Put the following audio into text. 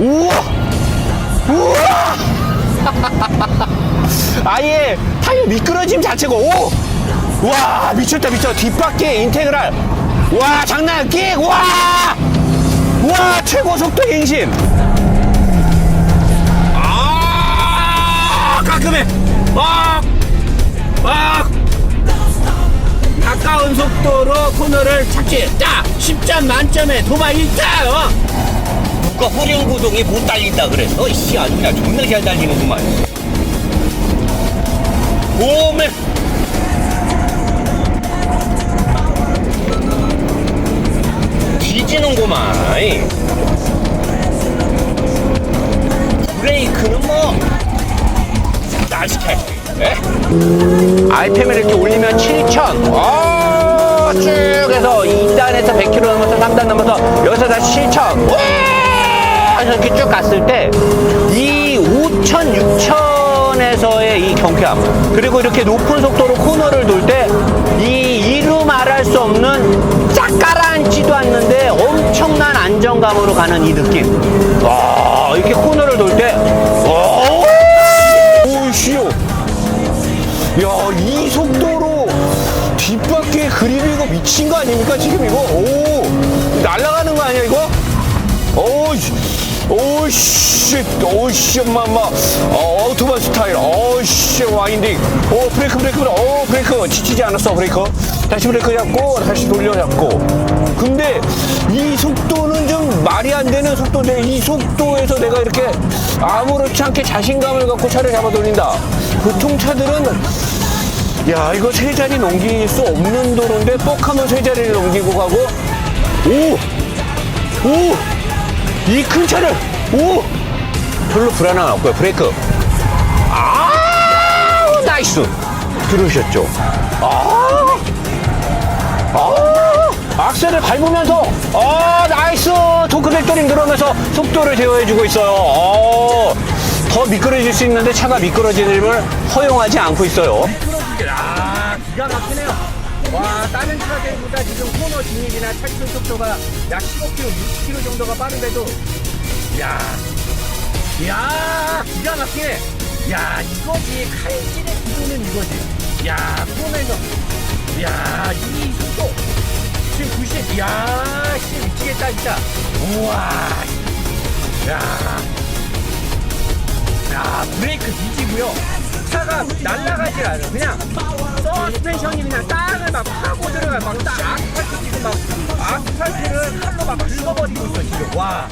우와! 우와! 아예 타이어 미끄러짐 자체가 오! 와 미쳤다 미쳤다 뒷바퀴 인테그랄 와 장난 끼! 와! 와 최고 속도 갱신 아 깔끔해 아! 아! 가까운 속도로 코너를 착지했다 10점 만점에 도마 1등 어? 누가 호령구동이 못 달린다 그래서 이씨 아주 그냥 존나 잘 달리는구만. 오메 뒤지는구만. 브레이크는 뭐. 나시게 아이템을 이렇게 올리면 7천. 어, 쭉 해서 2단에서 100km 넘어서 3단 넘어서 여기서 다시 7천 해서 이렇게 쭉 갔을 때 이 5천, 6천에서의 이 경쾌함 그리고 이렇게 높은 속도로 코너를 돌 때 이 이루 말할 수 없는 짝 가라앉지도 않는데 엄청난 안정감으로 가는 이 느낌 와 이렇게 코너를 돌때 어? 오이씨요 야, 이 속도로 뒷바퀴에 그립이 이거 미친 거 아닙니까? 지금 이거? 오, 날아가는 거 아니야, 이거? 오, 씨, 오, 씨, 오, 씨, 엄마, 엄마. 어, 오토바이 스타일. 오, 씨, 와인딩. 오, 브레이크, 브레이크, 오, 브레이크. 지치지 않았어, 브레이크. 다시 브레이크 잡고, 다시 돌려 잡고. 근데 이 속도는 좀 말이 안 되는 속도인데, 이 속도에서 내가 이렇게 아무렇지 않게 자신감을 갖고 차를 잡아 돌린다. 보통 차들은 야 이거 세 자리 넘길 수 없는 도로인데 뻑하면 세 자리를 넘기고 가고 오 오 이 큰 차를 오! 별로 불안함 없고요. 브레이크. 아 나이스. 들으셨죠? 아, 아! 악셀을 밟으면서 아 나이스! 토크 벡터링 들어오면서 속도를 제어해주고 있어요. 어, 더 미끄러질 수 있는데 차가 미끄러짐을 허용하지 않고 있어요. 아 기가 막히네요 와 다른 차들보다 지금 코너 진입이나 탈출 속도가 약 15km, 20km 정도가 빠른데도 야, 야 기가 막히네 야 이거지 칼질의 기도는 이거지 야 코너에서 야이 속도 지금 90, 야, 씨, 미치겠다, 진짜. 우와. 야. 야, 브레이크 뒤지고요. 차가 날아가질 않아. 그냥 서스펜션이 그냥 땅을 막 파고 들어가. 막딱 아스팔트 지금 막 아스팔트를 칼로 막 긁어버리고 있어, 지금. 와.